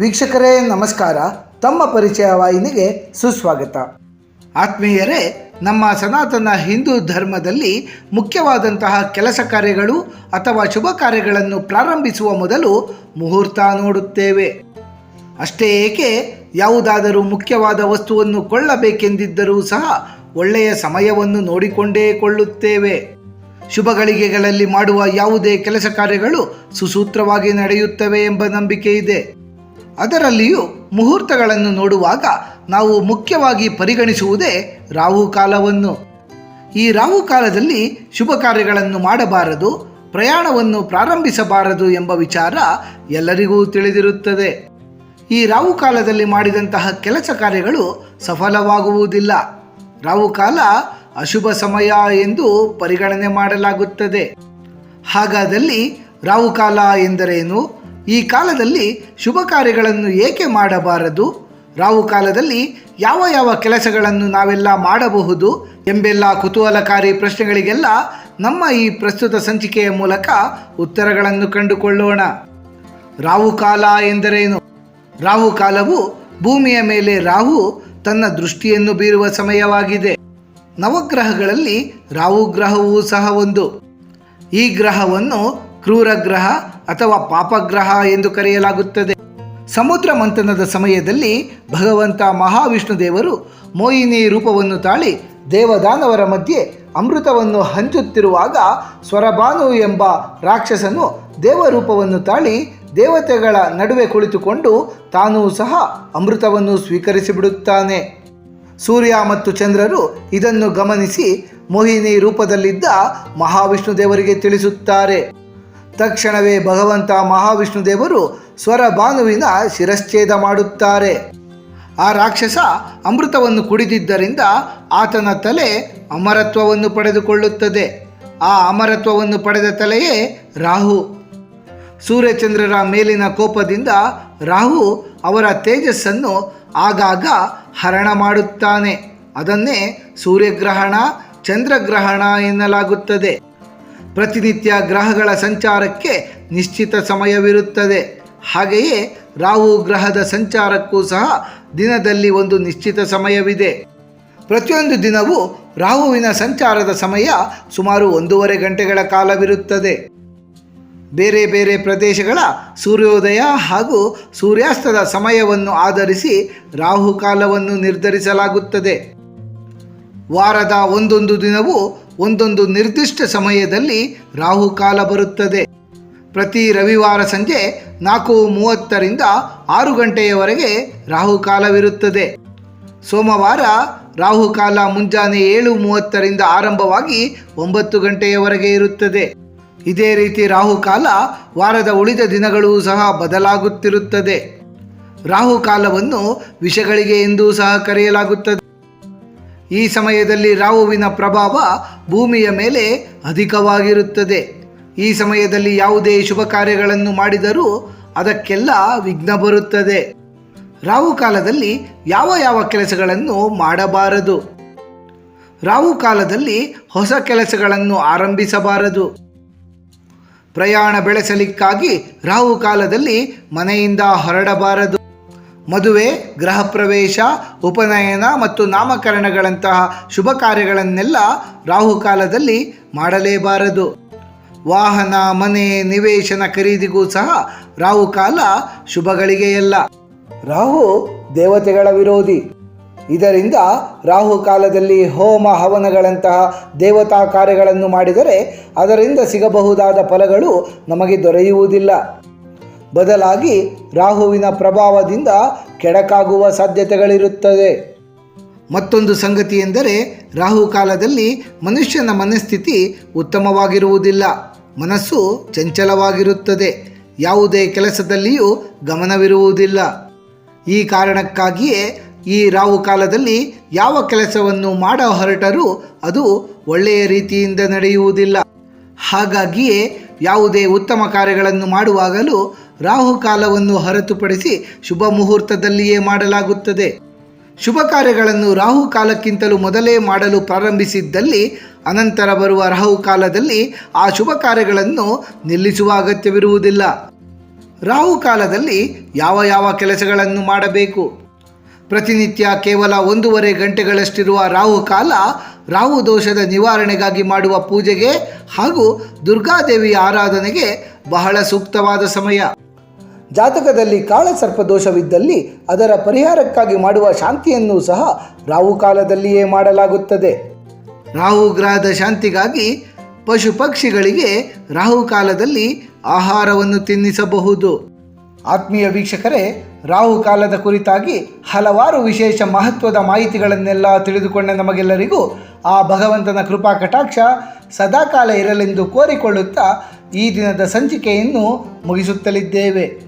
ವೀಕ್ಷಕರೇ, ನಮಸ್ಕಾರ. ತಮ್ಮ ಪರಿಚಯ ವಾಹಿನಿಗೆ ಸುಸ್ವಾಗತ. ಆತ್ಮೀಯರೇ, ನಮ್ಮ ಸನಾತನ ಹಿಂದೂ ಧರ್ಮದಲ್ಲಿ ಮುಖ್ಯವಾದಂತಹ ಕೆಲಸ ಕಾರ್ಯಗಳು ಅಥವಾ ಶುಭ ಕಾರ್ಯಗಳನ್ನು ಪ್ರಾರಂಭಿಸುವ ಮೊದಲು ಮುಹೂರ್ತ ನೋಡುತ್ತೇವೆ. ಅಷ್ಟೇ ಏಕೆ, ಯಾವುದಾದರೂ ಮುಖ್ಯವಾದ ವಸ್ತುವನ್ನು ಕೊಳ್ಳಬೇಕೆಂದಿದ್ದರೂ ಸಹ ಒಳ್ಳೆಯ ಸಮಯವನ್ನು ನೋಡಿಕೊಂಡೇ ಕೊಳ್ಳುತ್ತೇವೆ. ಶುಭ ಗಳಿಗೆಗಳಲ್ಲಿ ಮಾಡುವ ಯಾವುದೇ ಕೆಲಸ ಕಾರ್ಯಗಳು ಸುಸೂತ್ರವಾಗಿ ನಡೆಯುತ್ತವೆ ಎಂಬ ನಂಬಿಕೆ ಇದೆ. ಅದರಲ್ಲಿಯೂ ಮುಹೂರ್ತಗಳನ್ನು ನೋಡುವಾಗ ನಾವು ಮುಖ್ಯವಾಗಿ ಪರಿಗಣಿಸುವುದೇ ರಾಹುಕಾಲವನ್ನು. ಈ ರಾಹುಕಾಲದಲ್ಲಿ ಶುಭ ಕಾರ್ಯಗಳನ್ನು ಮಾಡಬಾರದು, ಪ್ರಯಾಣವನ್ನು ಪ್ರಾರಂಭಿಸಬಾರದು ಎಂಬ ವಿಚಾರ ಎಲ್ಲರಿಗೂ ತಿಳಿದಿರುತ್ತದೆ. ಈ ರಾಹುಕಾಲದಲ್ಲಿ ಮಾಡಿದಂತಹ ಕೆಲಸ ಕಾರ್ಯಗಳು ಸಫಲವಾಗುವುದಿಲ್ಲ. ರಾಹುಕಾಲ ಅಶುಭ ಸಮಯ ಎಂದು ಪರಿಗಣನೆ ಮಾಡಲಾಗುತ್ತದೆ. ಹಾಗಾದಲ್ಲಿ ರಾಹುಕಾಲ ಎಂದರೇನು? ಈ ಕಾಲದಲ್ಲಿ ಶುಭ ಕಾರ್ಯಗಳನ್ನು ಏಕೆ ಮಾಡಬಾರದು? ರಾಹುಕಾಲದಲ್ಲಿ ಯಾವ ಯಾವ ಕೆಲಸಗಳನ್ನು ನಾವೆಲ್ಲ ಮಾಡಬಹುದು ಎಂಬೆಲ್ಲ ಕುತೂಹಲಕಾರಿ ಪ್ರಶ್ನೆಗಳಿಗೆಲ್ಲ ನಮ್ಮ ಈ ಪ್ರಸ್ತುತ ಸಂಚಿಕೆಯ ಮೂಲಕ ಉತ್ತರಗಳನ್ನು ಕಂಡುಕೊಳ್ಳೋಣ. ರಾಹುಕಾಲ ಎಂದರೇನು? ರಾಹುಕಾಲವು ಭೂಮಿಯ ಮೇಲೆ ರಾಹು ತನ್ನ ದೃಷ್ಟಿಯನ್ನು ಬೀರುವ ಸಮಯವಾಗಿದೆ. ನವಗ್ರಹಗಳಲ್ಲಿ ರಾಹು ಗ್ರಹವೂ ಸಹ ಒಂದು. ಈ ಗ್ರಹವನ್ನು ಕ್ರೂರ ಗ್ರಹ ಅಥವಾ ಪಾಪಗ್ರಹ ಎಂದು ಕರೆಯಲಾಗುತ್ತದೆ. ಸಮುದ್ರ ಮಂಥನದ ಸಮಯದಲ್ಲಿ ಭಗವಂತ ಮಹಾವಿಷ್ಣು ದೇವರು ಮೋಹಿನಿ ರೂಪವನ್ನು ತಾಳಿ ದೇವದಾನವರ ಮಧ್ಯೆ ಅಮೃತವನ್ನು ಹಂಚುತ್ತಿರುವಾಗ ಸ್ವರಬಾನು ಎಂಬ ರಾಕ್ಷಸನು ದೇವರೂಪವನ್ನು ತಾಳಿ ದೇವತೆಗಳ ನಡುವೆ ಕುಳಿತುಕೊಂಡು ತಾನೂ ಸಹ ಅಮೃತವನ್ನು ಸ್ವೀಕರಿಸಿಬಿಡುತ್ತಾನೆ. ಸೂರ್ಯ ಮತ್ತು ಚಂದ್ರರು ಇದನ್ನು ಗಮನಿಸಿ ಮೋಹಿನಿ ರೂಪದಲ್ಲಿದ್ದ ಮಹಾವಿಷ್ಣು ದೇವರಿಗೆ ತಿಳಿಸುತ್ತಾರೆ. ತಕ್ಷಣವೇ ಭಗವಂತ ಮಹಾವಿಷ್ಣು ದೇವರು ಸ್ವರ ಬಾನುವಿನ ಶಿರಶ್ಛೇದ ಮಾಡುತ್ತಾರೆ. ಆ ರಾಕ್ಷಸ ಅಮೃತವನ್ನು ಕುಡಿದಿದ್ದರಿಂದ ಆತನ ತಲೆ ಅಮರತ್ವವನ್ನು ಪಡೆದುಕೊಳ್ಳುತ್ತದೆ. ಆ ಅಮರತ್ವವನ್ನು ಪಡೆದ ತಲೆಯೇ ರಾಹು. ಸೂರ್ಯಚಂದ್ರರ ಮೇಲಿನ ಕೋಪದಿಂದ ರಾಹು ಅವರ ತೇಜಸ್ಸನ್ನು ಆಗಾಗ ಹರಣ ಮಾಡುತ್ತಾನೆ. ಅದನ್ನೇ ಸೂರ್ಯಗ್ರಹಣ, ಚಂದ್ರಗ್ರಹಣ ಎನ್ನಲಾಗುತ್ತದೆ. ಪ್ರತಿನಿತ್ಯ ಗ್ರಹಗಳ ಸಂಚಾರಕ್ಕೆ ನಿಶ್ಚಿತ ಸಮಯವಿರುತ್ತದೆ. ಹಾಗೆಯೇ ರಾಹು ಗ್ರಹದ ಸಂಚಾರಕ್ಕೂ ಸಹ ದಿನದಲ್ಲಿ ಒಂದು ನಿಶ್ಚಿತ ಸಮಯವಿದೆ. ಪ್ರತಿಯೊಂದು ದಿನವೂ ರಾಹುವಿನ ಸಂಚಾರದ ಸಮಯ ಸುಮಾರು ಒಂದೂವರೆ ಗಂಟೆಗಳ ಕಾಲವಿರುತ್ತದೆ. ಬೇರೆ ಬೇರೆ ಪ್ರದೇಶಗಳ ಸೂರ್ಯೋದಯ ಹಾಗೂ ಸೂರ್ಯಾಸ್ತದ ಸಮಯವನ್ನು ಆಧರಿಸಿ ರಾಹುಕಾಲವನ್ನು ನಿರ್ಧರಿಸಲಾಗುತ್ತದೆ. ವಾರದ ಒಂದೊಂದು ದಿನವೂ ಒಂದೊಂದು ನಿರ್ದಿಷ್ಟ ಸಮಯದಲ್ಲಿ ರಾಹುಕಾಲ ಬರುತ್ತದೆ. ಪ್ರತಿ ರವಿವಾರ ಸಂಜೆ ನಾಲ್ಕು ಮೂವತ್ತರಿಂದ ಆರು ಗಂಟೆಯವರೆಗೆ ರಾಹುಕಾಲವಿರುತ್ತದೆ. ಸೋಮವಾರ ರಾಹುಕಾಲ ಮುಂಜಾನೆ ಏಳು ಮೂವತ್ತರಿಂದ ಆರಂಭವಾಗಿ ಒಂಬತ್ತು ಗಂಟೆಯವರೆಗೆ ಇರುತ್ತದೆ. ಇದೇ ರೀತಿ ರಾಹುಕಾಲ ವಾರದ ಉಳಿದ ದಿನಗಳೂ ಸಹ ಬದಲಾಗುತ್ತಿರುತ್ತದೆ. ರಾಹುಕಾಲವನ್ನು ವಿಷಗಳಿಗೆ ಎಂದೂ ಸಹ ಕರೆಯಲಾಗುತ್ತದೆ. ಈ ಸಮಯದಲ್ಲಿ ರಾಹುವಿನ ಪ್ರಭಾವ ಭೂಮಿಯ ಮೇಲೆ ಅಧಿಕವಾಗಿರುತ್ತದೆ. ಈ ಸಮಯದಲ್ಲಿ ಯಾವುದೇ ಶುಭ ಕಾರ್ಯಗಳನ್ನು ಮಾಡಿದರೂ ಅದಕ್ಕೆಲ್ಲ ವಿಘ್ನ ಬರುತ್ತದೆ. ರಾಹು ಕಾಲದಲ್ಲಿ ಯಾವ ಯಾವ ಕೆಲಸಗಳನ್ನು ಮಾಡಬಾರದು? ರಾಹು ಕಾಲದಲ್ಲಿ ಹೊಸ ಕೆಲಸಗಳನ್ನು ಆರಂಭಿಸಬಾರದು. ಪ್ರಯಾಣ ಬೆಳೆಸಲಿಕ್ಕಾಗಿ ರಾಹುಕಾಲದಲ್ಲಿ ಮನೆಯಿಂದ ಹೊರಡಬಾರದು. ಮದುವೆ, ಗೃಹ ಪ್ರವೇಶ, ಉಪನಯನ ಮತ್ತು ನಾಮಕರಣಗಳಂತಹ ಶುಭ ಕಾರ್ಯಗಳನ್ನೆಲ್ಲ ರಾಹುಕಾಲದಲ್ಲಿ ಮಾಡಲೇಬಾರದು. ವಾಹನ, ಮನೆ, ನಿವೇಶನ ಖರೀದಿಗೂ ಸಹ ರಾಹುಕಾಲ ಶುಭಗಳಿಗೆಯಲ್ಲ. ರಾಹು ದೇವತೆಗಳ ವಿರೋಧಿ. ಇದರಿಂದ ರಾಹುಕಾಲದಲ್ಲಿ ಹೋಮ ಹವನಗಳಂತಹ ದೇವತಾ ಕಾರ್ಯಗಳನ್ನು ಮಾಡಿದರೆ ಅದರಿಂದ ಸಿಗಬಹುದಾದ ಫಲಗಳು ನಮಗೆ ದೊರೆಯುವುದಿಲ್ಲ. ಬದಲಾಗಿ ರಾಹುವಿನ ಪ್ರಭಾವದಿಂದ ಕೆಡಕಾಗುವ ಸಾಧ್ಯತೆಗಳಿರುತ್ತದೆ. ಮತ್ತೊಂದು ಸಂಗತಿ ಎಂದರೆ, ರಾಹು ಕಾಲದಲ್ಲಿ ಮನುಷ್ಯನ ಮನಸ್ಥಿತಿ ಉತ್ತಮವಾಗಿರುವುದಿಲ್ಲ. ಮನಸ್ಸು ಚಂಚಲವಾಗಿರುತ್ತದೆ. ಯಾವುದೇ ಕೆಲಸದಲ್ಲಿಯೂ ಗಮನವಿರುವುದಿಲ್ಲ. ಈ ಕಾರಣಕ್ಕಾಗಿಯೇ ಈ ರಾಹು ಕಾಲದಲ್ಲಿ ಯಾವ ಕೆಲಸವನ್ನು ಮಾಡ ಹೊರಟರೂ ಅದು ಒಳ್ಳೆಯ ರೀತಿಯಿಂದ ನಡೆಯುವುದಿಲ್ಲ. ಹಾಗಾಗಿಯೇ ಯಾವುದೇ ಉತ್ತಮ ಕಾರ್ಯಗಳನ್ನು ಮಾಡುವಾಗಲೂ ರಾಹುಕಾಲವನ್ನು ಹೊರತುಪಡಿಸಿ ಶುಭ ಮುಹೂರ್ತದಲ್ಲಿಯೇ ಮಾಡಲಾಗುತ್ತದೆ. ಶುಭ ಕಾರ್ಯಗಳನ್ನು ರಾಹುಕಾಲಕ್ಕಿಂತಲೂ ಮೊದಲೇ ಮಾಡಲು ಪ್ರಾರಂಭಿಸಿದ್ದಲ್ಲಿ, ಅನಂತರ ಬರುವ ರಾಹುಕಾಲದಲ್ಲಿ ಆ ಶುಭ ಕಾರ್ಯಗಳನ್ನು ನಿಲ್ಲಿಸುವ ಅಗತ್ಯವಿರುವುದಿಲ್ಲ. ರಾಹು ಕಾಲದಲ್ಲಿ ಯಾವ ಯಾವ ಕೆಲಸಗಳನ್ನು ಮಾಡಬೇಕು? ಪ್ರತಿನಿತ್ಯ ಕೇವಲ ಒಂದೂವರೆ ಗಂಟೆಗಳಷ್ಟಿರುವ ರಾಹು ಕಾಲ ರಾಹು ದೋಷದ ನಿವಾರಣೆಗಾಗಿ ಮಾಡುವ ಪೂಜೆಗೆ ಹಾಗೂ ದುರ್ಗಾದೇವಿಯ ಆರಾಧನೆಗೆ ಬಹಳ ಸೂಕ್ತವಾದ ಸಮಯ. ಜಾತಕದಲ್ಲಿ ಕಾಳಸರ್ಪ ದೋಷವಿದ್ದಲ್ಲಿ ಅದರ ಪರಿಹಾರಕ್ಕಾಗಿ ಮಾಡುವ ಶಾಂತಿಯನ್ನು ಸಹ ರಾಹು ಕಾಲದಲ್ಲಿಯೇ ಮಾಡಲಾಗುತ್ತದೆ. ರಾಹು ಗ್ರಹದ ಶಾಂತಿಗಾಗಿ ಪಶು ಪಕ್ಷಿಗಳಿಗೆ ರಾಹು ಕಾಲದಲ್ಲಿ ಆಹಾರವನ್ನು ತಿನ್ನಿಸಬಹುದು. ಆತ್ಮೀಯ ವೀಕ್ಷಕರೇ, ರಾಹು ಕಾಲದ ಕುರಿತಾಗಿ ಹಲವಾರು ವಿಶೇಷ ಮಹತ್ವದ ಮಾಹಿತಿಗಳನ್ನೆಲ್ಲ ತಿಳಿದುಕೊಂಡ ನಮಗೆಲ್ಲರಿಗೂ ಆ ಭಗವಂತನ ಕೃಪಾ ಕಟಾಕ್ಷ ಸದಾಕಾಲ ಇರಲೆಂದು ಕೋರಿಕೊಳ್ಳುತ್ತಾ ಈ ದಿನದ ಸಂಚಿಕೆಯನ್ನು ಮುಗಿಸುತ್ತಲಿದ್ದೇವೆ.